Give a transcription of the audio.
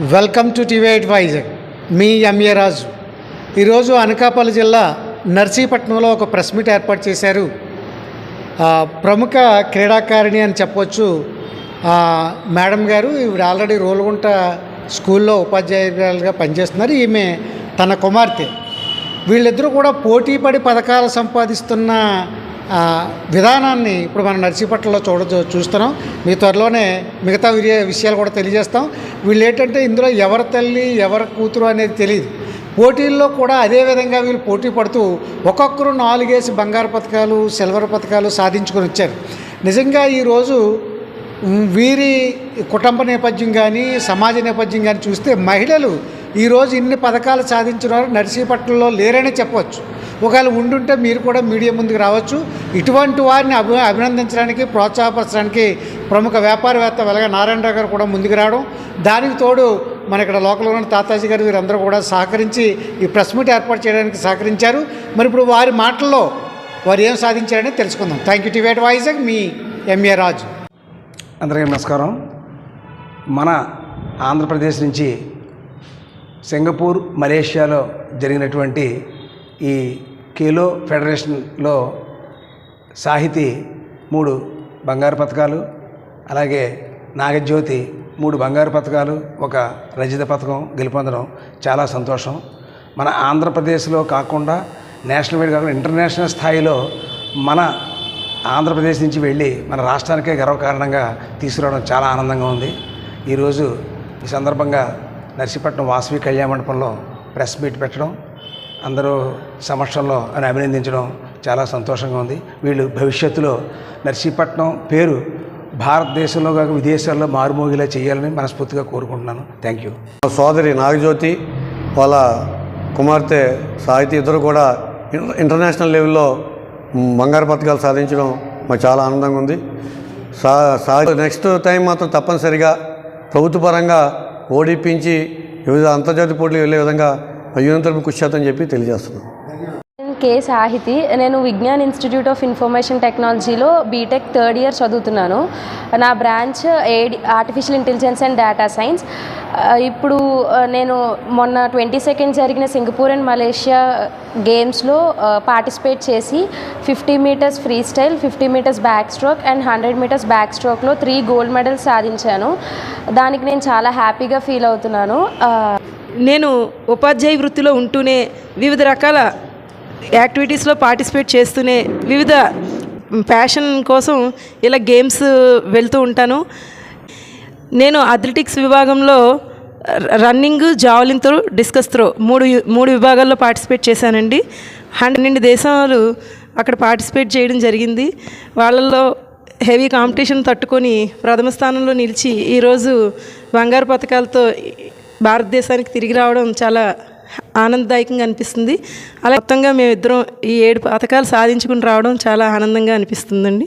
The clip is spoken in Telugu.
వెల్కమ్ టు టీవీ అడ్వైజర్ మీ ఎంఏ రాజు. ఈరోజు అనకాపల్లి జిల్లా నర్సీపట్నంలో ఒక ప్రెస్ మీట్ ఏర్పాటు చేశారు. ప్రముఖ క్రీడాకారిణి అని చెప్పొచ్చు మేడం గారు. ఈవిడ ఆల్రెడీ రోలుగుంట స్కూల్లో ఉపాధ్యాయురాలుగా పనిచేస్తున్నారు. ఈమె తన కుమార్తె. వీళ్ళిద్దరూ కూడా పోటీ పడి పథకాలు సంపాదిస్తున్న విధానాన్ని ఇప్పుడు మనం నర్సీపట్నంలో చూడ చూస్తున్నాం. మీ త్వరలోనే మిగతా విషయాలు కూడా తెలియజేస్తాం. వీళ్ళు ఏంటంటే ఇందులో ఎవరి తల్లి ఎవరి కూతురు అనేది తెలియదు పోటీల్లో కూడా అదే విధంగా వీళ్ళు పోటీ పడుతూ ఒక్కొక్కరు నాలుగేసి బంగారు పథకాలు సిల్వర్ పథకాలు సాధించుకొని వచ్చారు. నిజంగా ఈరోజు వీరి కుటుంబ నేపథ్యం కానీ సమాజ నేపథ్యం కానీ చూస్తే మహిళలు ఈరోజు ఇన్ని పథకాలు సాధించిన వారు నర్సీపట్నంలో లేరనే చెప్పవచ్చు. ఒకవేళ ఉండుంటే మీరు కూడా మీడియా ముందుకు రావచ్చు. ఇటువంటి వారిని అభి అభినందించడానికి ప్రోత్సాహపరచడానికి ప్రముఖ వ్యాపారవేత్త వెలగ నారాయణరావు గారు కూడా ముందుకు రావడం. దానికి తోడు మన ఇక్కడ లోకల్ ఉన్న తాతాజీ గారు వీరందరూ కూడా సహకరించి ఈ ప్రెస్ మీట్ ఏర్పాటు చేయడానికి సహకరించారు. మరి ఇప్పుడు వారి మాటల్లో వారు ఏం సాధించారని తెలుసుకుందాం. థ్యాంక్ యూ టివేట్ వైజాగ్ మీ ఎంఏ రాజు. అందరికీ నమస్కారం. మన ఆంధ్రప్రదేశ్ నుంచి సింగపూర్ మలేషియాలో జరిగినటువంటి ఈ కేలో ఫెడరేషన్లో సాహితీ మూడు బంగారు పథకాలు అలాగే నాగజ్యోతి మూడు బంగారు పథకాలు ఒక రజిత పథకం గెలుపొందడం చాలా సంతోషం. మన ఆంధ్రప్రదేశ్లో కాకుండా నేషనల్ వైడ్ కాకుండా ఇంటర్నేషనల్ స్థాయిలో మన ఆంధ్రప్రదేశ్ నుంచి వెళ్ళి మన రాష్ట్రానికే గర్వకారణంగా తీసుకురావడం చాలా ఆనందంగా ఉంది. ఈరోజు ఈ సందర్భంగా నర్సీపట్నం వాసవి కళ్యాణ మండపంలో ప్రెస్ మీట్ పెట్టడం అందరూ సమక్షంలో అని అభినందించడం చాలా సంతోషంగా ఉంది. వీళ్ళు భవిష్యత్తులో నర్సీపట్నం పేరు భారతదేశంలో కాక విదేశాల్లో మారుమోగిలా చేయాలని మనస్ఫూర్తిగా కోరుకుంటున్నాను. థ్యాంక్ యూ మా సోదరి నాగజ్యోతి వాళ్ళ కుమార్తె సాహితీ ఇద్దరు కూడా ఇంటర్నేషనల్ లెవెల్లో బంగారు పథకాలు సాధించడం మాకు చాలా ఆనందంగా ఉంది. సా నెక్స్ట్ టైం మాత్రం తప్పనిసరిగా ప్రభుత్వపరంగా ఓడిపించి వివిధ అంతర్జాతీయ పోటీలు వెళ్ళే విధంగా యూనియన్ తరపు కృషి చేద్దని చెప్పి తెలియజేస్తున్నాం. నేను కే సాహితి నేను విజ్ఞాన్ ఇన్స్టిట్యూట్ ఆఫ్ ఇన్ఫర్మేషన్ టెక్నాలజీలో బీటెక్ థర్డ్ ఇయర్ చదువుతున్నాను. నా branch AD artificial intelligence and data science. ఇప్పుడు నేను మొన్న ట్వంటీ సెకండ్ జరిగిన సింగపూర్ అండ్ మలేషియా గేమ్స్లో పార్టిసిపేట్ చేసి fifty metres freestyle fifty metres backstroke and hundred metres back స్ట్రోక్లో three gold medals సాధించాను. దానికి నేను చాలా హ్యాపీగా ఫీల్ అవుతున్నాను. నేను ఉపాధ్యాయ వృత్తిలో ఉంటూనే వివిధ రకాల యాక్టివిటీస్లో పార్టిసిపేట్ చేస్తూనే వివిధ ప్యాషన్ కోసం ఇలా గేమ్స్ వెళ్తూ ఉంటాను. నేను అథ్లెటిక్స్ విభాగంలో running javelin throw discus throw మూడు మూడు విభాగాల్లో పార్టిసిపేట్ చేశానండి. పన్నెండు దేశాలు అక్కడ పార్టిసిపేట్ చేయడం జరిగింది. వాళ్ళల్లో హెవీ కాంపిటీషన్ తట్టుకొని ప్రథమ స్థానంలో నిలిచి ఈరోజు బంగారు పథకాలతో భారతదేశానికి తిరిగి రావడం చాలా ఆనందదాయకంగా అనిపిస్తుంది. అలా మొత్తంగా మేమిద్దరం ఈ ఏడు పథకాలు సాధించుకుని రావడం చాలా ఆనందంగా అనిపిస్తుందండి.